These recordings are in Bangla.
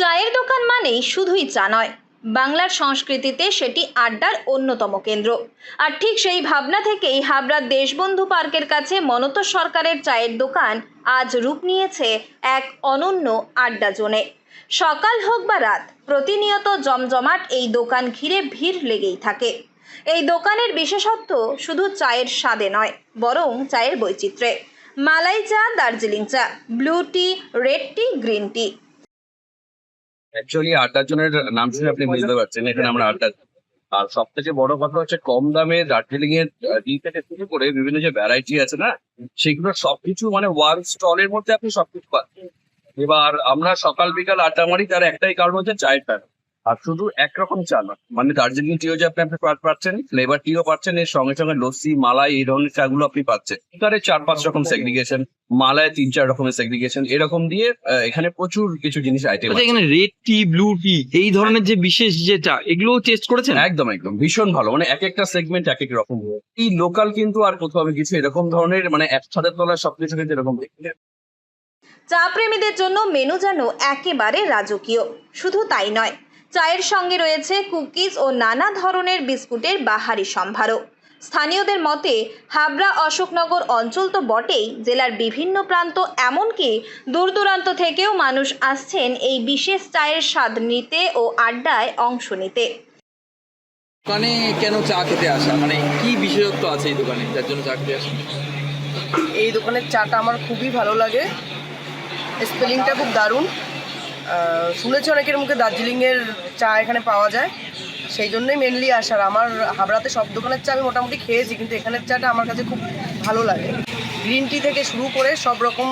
চায়ের দোকান মানেই শুধুই চা নয়। বাংলার সংস্কৃতিতে সেটি আড্ডার অন্যতম কেন্দ্র। আর ঠিক সেই ভাবনা থেকেই হাবড়ার দেশবন্ধু পার্কের কাছে মনত সরকারের চায়ের দোকান আজ রূপ নিয়েছে এক অনন্য আড্ডা জোনে। সকাল হোক বা রাত, প্রতিনিয়ত জমজমাট এই দোকান ঘিরে ভিড় লেগেই থাকে। এই দোকানের বিশেষত্ব শুধু চায়ের স্বাদে নয়, বরং চায়ের বৈচিত্র্যে। মালাই চা, দার্জিলিং চা, blue tea, red tea, green tea. Actually আড্ডার জনের নাম শুনে আপনি বুঝতে পারছেন, এখানে আমরা আড্ডা। আর সব থেকে বড় কথা হচ্ছে, কম দামে দার্জিলিং এর ডি থেকে শুরু করে বিভিন্ন যে ভ্যারাইটি আছে না, সেগুলো সবকিছু মানে ওয়ান স্টলের মধ্যে আপনি সবকিছু পাচ্ছেন এবার আমরা সকাল বিকাল আড্ডা মারি, তার একটাই কারণ হচ্ছে চায়ের প্যান আর শুধু একরকম চা না মানে দার্জিলিং টিও যে আপনি আপনি পাচ্ছেন ফ্লেভার টিও পাচ্ছেন এর সঙ্গে সঙ্গে লস্যি মালাই এই ধরনের চা গুলো আপনি পাচ্ছেন। এখানে চার পাঁচ রকম সেগ্রিগেশন মালায় তিন চার রকমের সেগ্রিগেশন এরকম দিয়ে এখানে প্রচুর কিছু জিনিস আইটেম আচ্ছা এখানে রেড টি ব্লু টি এই ধরনের যে বিশেষ যেটা এগুলো টেস্ট করেছেন? একদম একদম। ভীষণ ভালো। মানে এক একটা সেগমেন্ট এক এক রকম। এই লোকাল কিন্তু আর কোথাও আমি কিছু এরকম ধরনের মানে একসাথে তলার সবকিছু কিন্তু এরকম দেখি। চা প্রেমীদের জন্য মেনু যেন একেবারে রাজকীয়। শুধু তাই নয় চায়ের সঙ্গে রয়েছে কুকিজ ও নানা ধরনের বিস্কুটের বাহারি সম্ভারও স্থানীয়দের মতে হাবড়া অশোকনগর অঞ্চল তো বটেই জেলার বিভিন্ন প্রান্ত এমনকি দূর দূরান্ত থেকেও মানুষ আসছেন এই বিশেষ চায়ের স্বাদ নিতে ও আড্ডায় অংশ নিতে। দোকানে কেন চা খেতে আসা? মানে কি বিশেষত্ব আছে এই দোকানে যার জন্য চা খেতে আসা? এই দোকানের চাটা আমার খুবই ভালো লাগে। স্পেলিংটা খুব দারুণ। শুনেছি অনেকের মুখে দার্জিলিংয়ের চা এখানে পাওয়া যায়। সেই জন্যই মেনলি আসার আমার হাবড়াতে সব দোকানের চা আমি মোটামুটি খেয়েছি, কিন্তু এখানের চাটা আমার কাছে খুব ভালো লাগে। গ্রিন টি থেকে শুরু করে সব রকম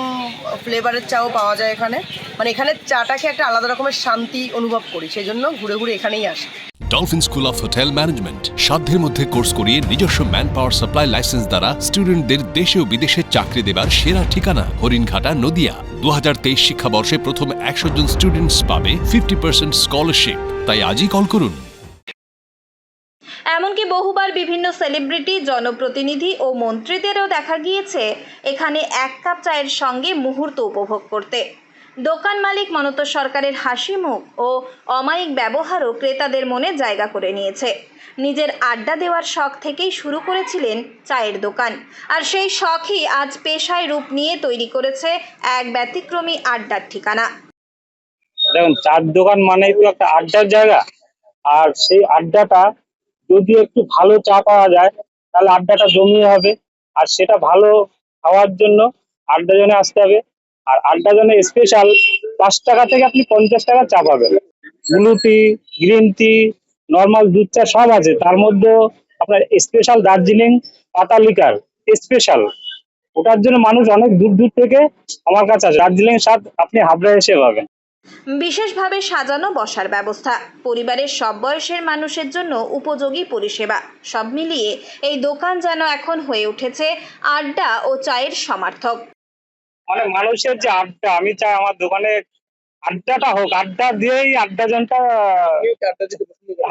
ফ্লেভারের চাও পাওয়া যায় এখানে। মানে এখানের চাটা খেয়ে একটা আলাদা রকমের শান্তি অনুভব করি, সেই জন্য ঘুরে ঘুরে এখানেই আসি। Dolphin School of Hotel Management সাধ্যের মধ্যে কোর্স করিয়ে নিজস্ব ম্যান পাওয়ার সাপ্লাই লাইসেন্স দ্বারা স্টুডেন্টদের দেশে ও বিদেশে চাকরি দেবার সেরা ঠিকানা হরিণঘাটা নদিয়া। দু হাজার তেইশ শিক্ষাবর্ষে প্রথম একশো জন স্টুডেন্টস পাবে ফিফটি পার্সেন্ট স্কলারশিপ তাই আজই কল করুন। এমনকি বহুবার বিভিন্ন সেলিব্রিটি জনপ্রতিনিধি ও মন্ত্রীদেরও দেখা গিয়েছে, এখানে এক কাপ চায়ের সঙ্গে মুহূর্ত উপভোগ করতে। দোকান মালিক মনত সরকারের হাসি মুখ ও অমায়িক ব্যবহারও ক্রেতাদের মনে জায়গা করে নিয়েছে। নিজের আড্ডা দেওয়ার শখ থেকেই শুরু করেছিলেন চায়ের দোকান। আর সেই শখই আজ পেশায় রূপ নিয়ে তৈরি করেছে এক ব্যতিক্রমী আড্ডার ঠিকানা। দেখুন, চার দোকান মানেই তো একটা আড্ডার জায়গা। আর সেই আড্ডাটা যদি একটু ভালো চা পাওয়া যায়, তাহলে আড্ডাটা জমিয়ে হবে। আর সেটা ভালো খাওয়ার জন্য আড্ডা জনে আসতে হবে। আর আড্ডা জনে স্পেশাল পাঁচ টাকা থেকে আপনি পঞ্চাশ টাকা চা পাবেন। Blue tea green tea normal দুধ চা সব আছে। তার মধ্যে আপনার স্পেশাল দার্জিলিং পাতা লিকার স্পেশাল ওটার জন্য মানুষ অনেক দূর দূর থেকে আমার কাছে আসে। দার্জিলিং স্বাদ আপনি হাবড়া এসে পাবেন। বিশেষভাবে সাজানো বসার ব্যবস্থা। পরিবারের সব বয়সের মানুষের জন্য উপযোগী পরিষেবা। সব মিলিয়ে এই দোকান যেন এখন হয়ে উঠেছে আড্ডা ও চায়ের সমার্থক। মানে মানুষের যে আড্ডা আমি চাই আমার দোকানে আড্ডাটা হোক আড্ডা দিয়েই আড্ডা জনটা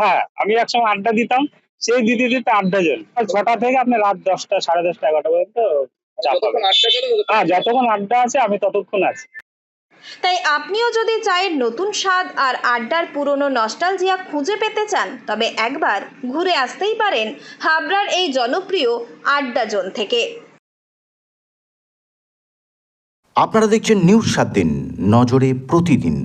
হ্যাঁ আমি একসময় আড্ডা দিতাম সেই দিদি দিতে আড্ডা জন ছটা থেকে আপনি রাত দশটা সাড়ে দশটা এগারোটা পর্যন্ত হ্যাঁ যতক্ষণ আড্ডা আছে আমি ততক্ষণ আছি। তাই আপনিও যদি চায়ের নতুন স্বাদ আর আড্ডার পুরনো নস্টালজিয়া খুঁজে পেতে চান তবে একবার ঘুরে আসতেই পারেন হাবড়ার এই জনপ্রিয় আড্ডা জোন থেকে। আপনারা দেখছেন নিউজ সাত দিন নজরে প্রতিদিন।